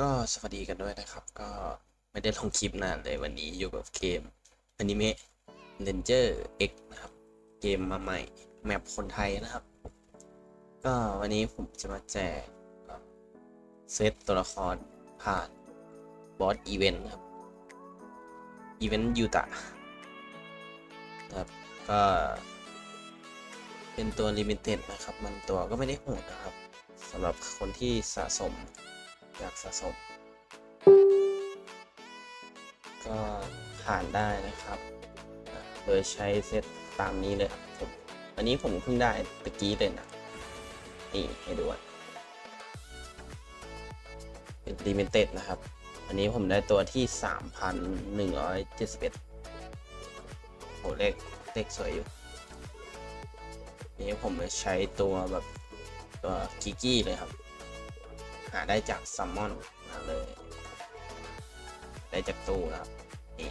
ก็สวัสดีกันด้วยนะครับ ก็ไม่ได้ลงคลิปนานเลยวันนี้อยู่กับเกมอนิเมะ Ranger X นะครับ เกมมาใหม่ แมปคนไทยนะครับ ก็วันนี้ผมจะมาแจกเอ่อเซตตัวละครผ่านบอสอีเวนต์ครับ อีเวนต์ยูตะนะครับ ก็เป็นตัวลิมิเต็ดนะครับ มันตัวก็ไม่ได้โหดนะครับสำหรับคนที่สะสม อยากสะสม ก็ผ่านได้นะครับ โดยใช้เซตตามนี้เลยครับผมอันนี้ผมเพิ่งได้ตะกี้เลยนะนี่ให้ดูอะเป็นลิมิเต็ดนะครับ อันนี้ผมได้ตัวที่ 3,171โหเลขเลขสวยอยู่นี่ผมจะใช้ตัวแบบตัวกิกี้เลยครับ หาได้จากซัมมอนมาเลย ได้จากตู้นะครับนี่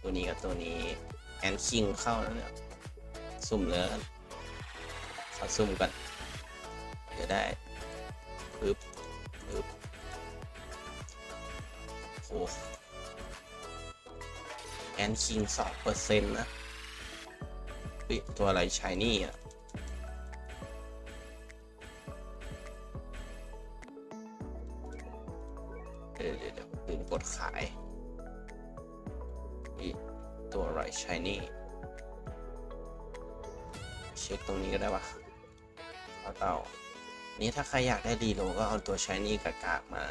ตัวนี้กับตัวนี้แอนคิงเข้าแล้วเนี่ยสุ่มเลยขอสุ่มกันเดี๋ยวได้ปึ๊บปึ๊บโอ้แอนคิงสองเปอร์เซ็นต์นะตัวอะไรชายนี่อะ เช็คตรงนี้ก็ได้ปะเอาเต่านี่ถ้าใครอยากได้รีโหลดก็เอาตัวชายนี่กากากมา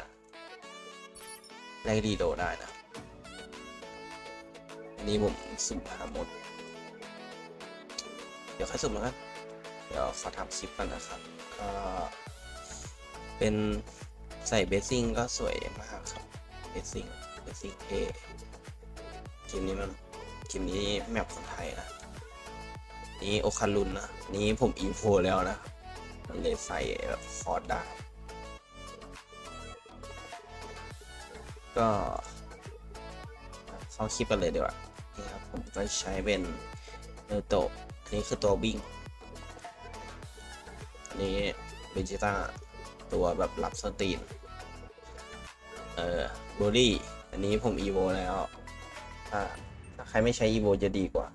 ได้รีโหลดได้นะ อันนี้ผมสุ่มหาหมด เดี๋ยวค่อยสุ่มแล้วกันเดี๋ยวขอทำคลิปกันนะครับก็เป็นใส่เบสซิ่งก็สวยมากครับเบสซิ่งเบสซิ่งเท่เกมนี้มันเกมนี้แมปคนไทยนะ นี่โอคารุนนะนี่ผมอีโฟแล้วนะ มันเลยใส่แบบคอร์ดได้ ก็เข้าคลิปกันเลยดีกว่านี่ครับผมก็ใช้เป็นเนโตะอันนี้คือตัววิ่ง อันนี้เบจิต้าตัวแบบรับสตีน เอ่อโบลี่ อันนี้ผมอีโวแล้ว ถ้าถ้าใครไม่ใช้อีโวจะดีกว่า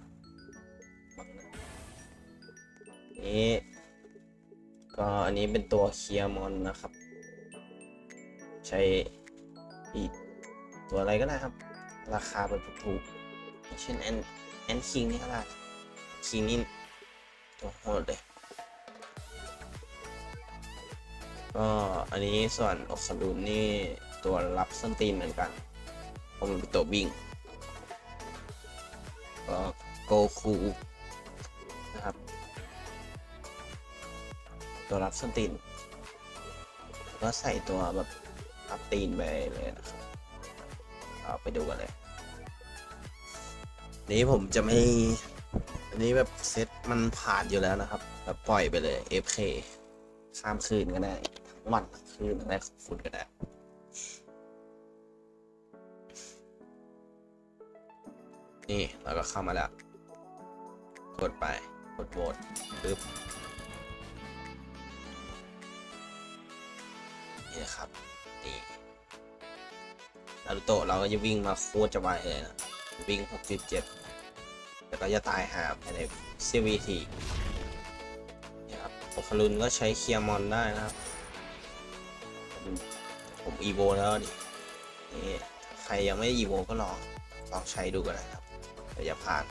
นี้ ก็อันนี้เป็นตัวเคลียร์มอนนะครับ ใช้อีกตัวอะไรก็ได้ครับ ราคาแบบถูกๆเช่นแอนแอนคิงนี่ก็ได้คิงนี่ตัวโหดเลยก็อันนี้ส่วนอกสรุนนี่ตัวรับส้นตีนเหมือนกันเพราะมันเป็นตัววิ่งก็โกคู ตัวรับส้นตีนแล้วก็ใส่ตัวแบบรับตีนไปเลยนะครับเอาไปดูกันเลย นี้ผมจะไม่ อันนี้แบบเซตมันผ่านอยู่แล้วนะครับ แบบปล่อยไปเลย FK ข้ามคืนก็ได้ ทั้งวันทั้งคืนอะไรของคุณก็ได้นี่เราก็เข้ามาแล้ว กดไป กดโหวตปึ๊บ นี่นะครับ นี่นารูโตะเราก็จะวิ่งมาโคตรจะไวเลยนะ วิ่ง 67 แต่ก็จะตายหาภายในเซวีทีนี่ครับโอคารุนก็ใช้เคียร์มอนได้นะครับ ผมอีโวแล้วดินี่ใครยังไม่อีโวก็ลองลองใช้ดูก็ได้ครับเดี๋ยวจะผ่าน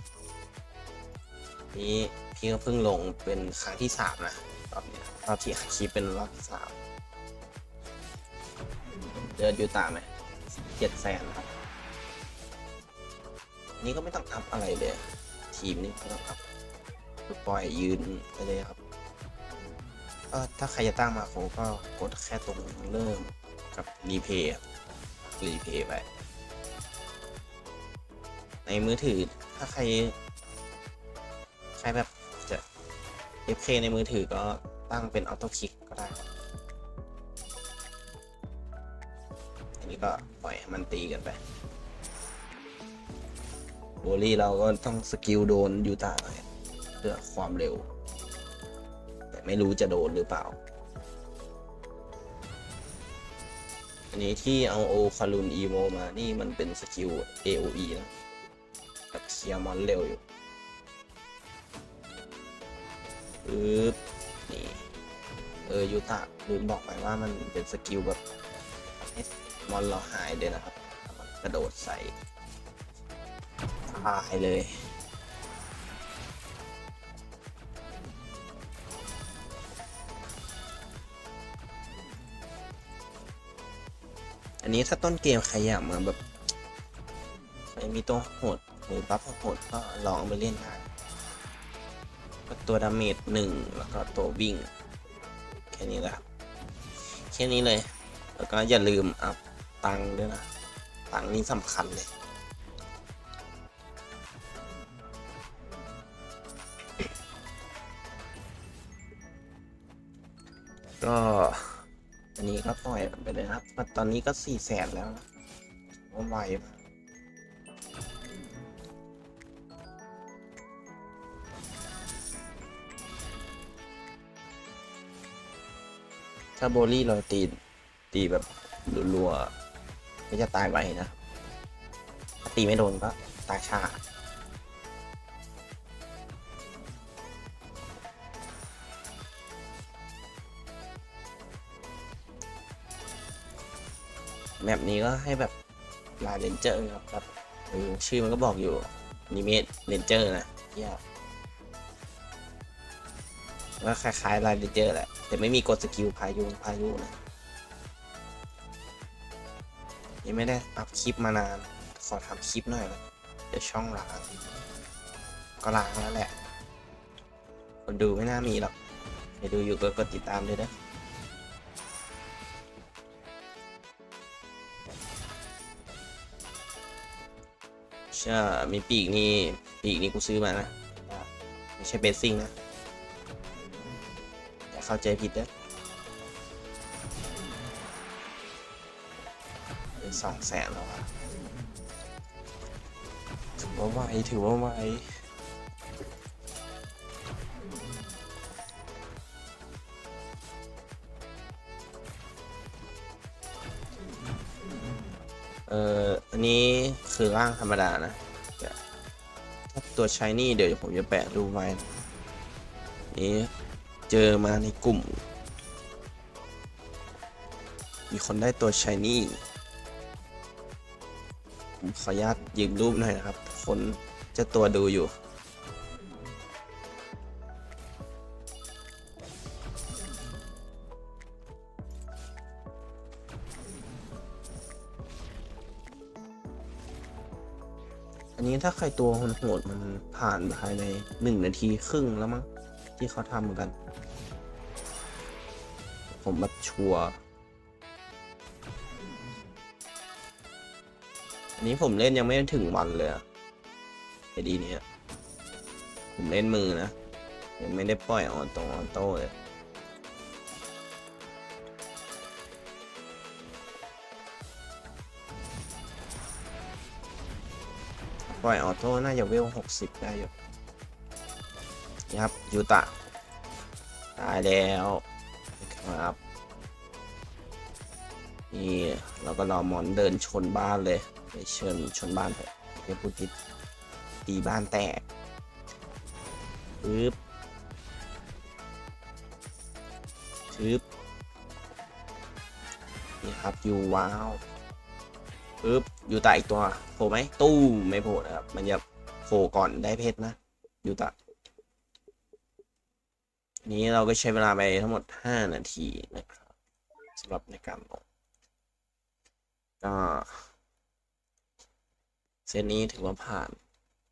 นี่พี่ก็เพิ่งลงเป็นครั้งที่สามนะรอบนี้รอบที่คลิปเป็นรอบที่สาม เดือนยูตาไหมเจ็ดแสนครับ นี่ก็ไม่ต้องอัพอะไรเลย ทีมนี่ไม่ต้องอัพปล่อยยืนไปเลยครับก็ถ้าใครจะตั้งมาโคก็กดแค่ตรงเริ่มกับรีเพย์รีเพย์ไป ในมือถือถ้าใคร ใครแบบจะ FK ในมือถือก็ตั้งเป็นออโต้คลิกก็ได้ นนี้ก็ปล่อยให้มันตีกันไปโบลี่เราก็ต้องสกิลโดนยูตาหน่อยเพื่อความเร็ว แต่ไม่รู้จะโดนหรือเปล่า อันนี้ที่เอาโอคารุนอีโวมานี่มันเป็นสกิล AOE นะแบบเคียมอนเร็วอยู่ปึ๊บนี่เออยูตะลืมบอกไปว่ามันเป็นสกิลแบบ มอนเราหายเลยนะครับมันกระโดดใส่ตายเลยอันนี้ถ้าต้นเกมใครอยากมาแบบใครมีตัวโหดหรือบัฟโหดก็ลองเอาไปเล่นได้ก็ตัวดาเมจหนึ่งแล้วก็ตัววิ่ง แค่นี้แหละครับแค่นี้เลย แล้วก็อย่าลืมอัพ ตังค์ด้วยนะ ตังค์นี่สำคัญเลยก็อันนี้ก็ปล่อยไปเลยครับ ตอนนี้ก็สี่แสนแล้วว่าไวากถ้าโบลี่เราตี ตีแบบรัวๆ ก็จะตายไวนะถ้าตีไม่โดนก็ตายชาแมปนี้ก็ให้แบบลายเลนเจอร์ครับแบบเอชื่อมันก็บอกอยู่นิเมตเลนเจอร์นะเที่ยว่าคล้ายๆลายเลนเจอร์แหละ แต่ไม่มีกดสกิลพายุพายุนะ ยังไม่ได้อัพคลิปมานาน ขอทำคลิปหน่อยนะเดี๋ยวช่องล้างก็ล้างแล้วแหละ คนดูไม่น่ามีหรอกใครดูอยู่ก็กดติดตามด้วยนะใช่มีปีกนี่ ปีกนี่กูซื้อมานะ ไม่ใช่เบสซิ่งนะอย่าเข้าใจผิดนะ สองแสนแล้วอะถือว่าไวถือว่าไวเอ่อ อันนี้คือร่างธรรมดานะต่ถ้าตัวชายนี่เดี๋ยวผมจะแปะรูปไว้นะนี้เจอมาในกลุ่ม มีคนได้ตัวชายนี่ ผมขออนุญาตยืมรูปหน่อยนะครับ คนเจะตัวดูอยู่ อันนี้ถ้าใครตัวโหดมันผ่านภายในหนึ่งนาทีครึ่งแล้วมั้งที่เขาทำกัน ผมแบบชัวร์ นนี้ผมเล่นยังไม่ถึงวันเลยไอดีเนี้ยผมเล่นมือนะยังไม่ได้ปล่อยออนตรงออนโต้เลยปล่อยออโต้น่าจะเวลหกสิบได้อยู่ครับยูตะตายแล้วครับ นี่เราก็รอหมอนเดินชนบ้านเลยไปเชิญชนบ้านเถอะเดี๋ยวพูดผิดตีบ้านแตกปึ๊บชึบนี่ครับอยู่ว้าวปึ๊บอยู่ตะอีกตัวโผล่ไหมตู้ไม่โผล่นะครับมันจะโผล่ก่อนได้เพชรนะอยู่ตะนี้เราก็ใช้เวลาไปทั้งหมด 5 นาทีนะครับสำหรับในการลง ก็เซตนี้ถือว่าผ่าน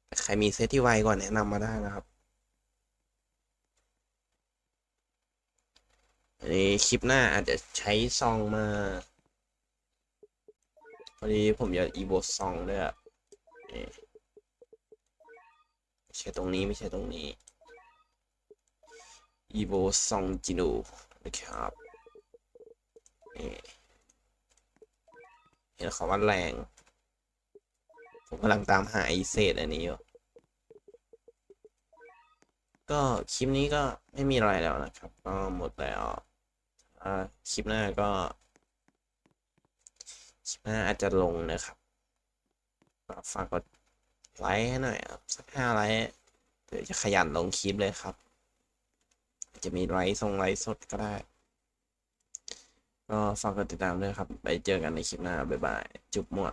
แต่ใครมีเซตที่ไวกว่าแนะนำมาได้นะครับอันนี้คลิปหน้าอาจจะใช้ซองมา พอดีผมอยากอีโบซองด้วยอะไม่ใช่ตรงนี้ไม่ใช่ตรงนี้อีโบซองจินูนะครับนี่ เห็นเขาว่าแรง ผมกำลังตามหาไอเศษอันนี้อยู่ ก็คลิปนี้ก็ไม่มีอะไรแล้วนะครับ ก็หมดแล้วคลิปหน้าก็ คลิปหน้าอาจจะลงนะครับก็ฝากกดไลค์ให้หน่อยครับสักห้าไลค์เดี๋ยวจะขยันลงคลิปเลยครับ จะมีไลฟ์ทรงไลฟ์สดก็ได้ ก็ฝากกดติดตามด้วยครับ ไปเจอกันในคลิปหน้า บ๊ายบาย จุบมั่ว